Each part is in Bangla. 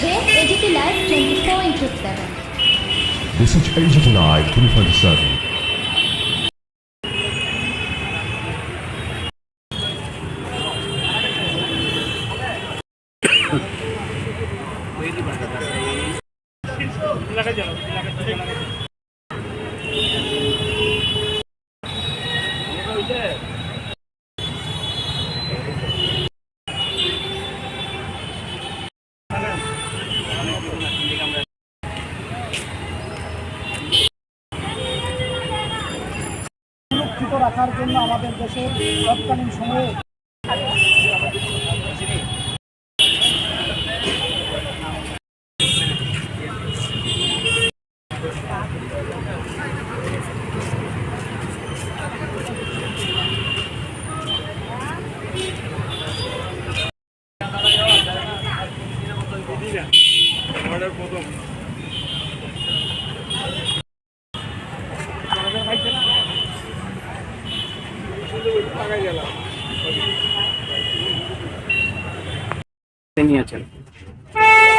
হচ্ছে AGP live twenty four into seven This is Agent Live 24/7. সুরক্ষিত রাখার জন্য আমাদের দেশের তৎকালীন সময়ে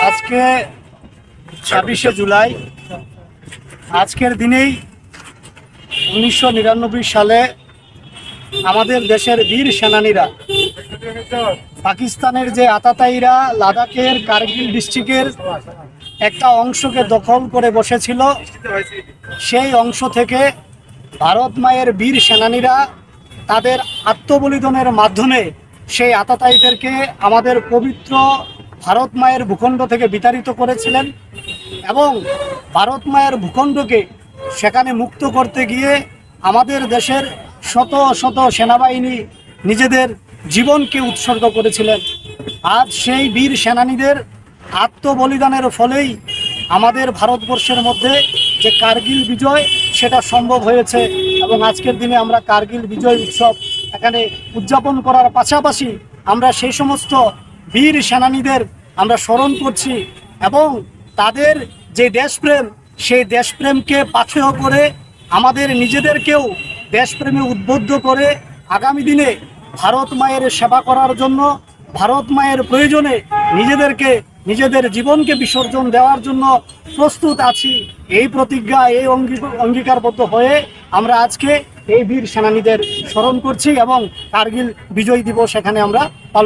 আজকে ছাব্বিশে জুলাই, আজকের দিনেই উনিশশো নিরানব্বই সালে আমাদের দেশের বীর সেনানীরা, পাকিস্তানের যে আতাতাইরা লাদাখের কার্গিল ডিস্ট্রিক্টের একটা অংশকে দখল করে বসেছিল, সেই অংশ থেকে ভারত মায়ের বীর সেনানীরা তাদের আত্মবলিদানের মাধ্যমে সেই আতাতায়ীদেরকে আমাদের পবিত্র ভারত মায়ের ভূখণ্ড থেকে বিতাড়িত করেছিলেন এবং ভারত মায়ের ভূখণ্ডকে সেখানে মুক্ত করতে গিয়ে আমাদের দেশের শত শত সেনাবাহিনী নিজেদের জীবনকে উৎসর্গ করেছিলেন। আজ সেই বীর সেনানীদের আত্মবলিদানের ফলেই আমাদের ভারতবর্ষের মধ্যে যে কার্গিল বিজয়, সেটা সম্ভব হয়েছে। এবং আজকের দিনে আমরা কার্গিল বিজয় উৎসব এখানে উদযাপন করার পাশাপাশি আমরা সেই সমস্ত বীর সেনানীদের আমরা স্মরণ করছি এবং তাদের যে দেশপ্রেম, সেই দেশপ্রেমকে পাথেয় করে আমাদের নিজেদেরকেও দেশপ্রেমে উদ্বুদ্ধ করে আগামী দিনে ভারত মায়ের সেবা করার জন্য, ভারত মায়ের প্রয়োজনে নিজেদেরকে নিজেদের জীবনকে বিসর্জন দেওয়ার জন্য প্রস্তুত আছি। এই প্রতিজ্ঞা, এই অঙ্গী- অঙ্গীকারবদ্ধ হয়ে আমরা আজকে এই বীর সেনানীদের স্মরণ করছি এবং কার্গিল বিজয় দিবস এখানে আমরা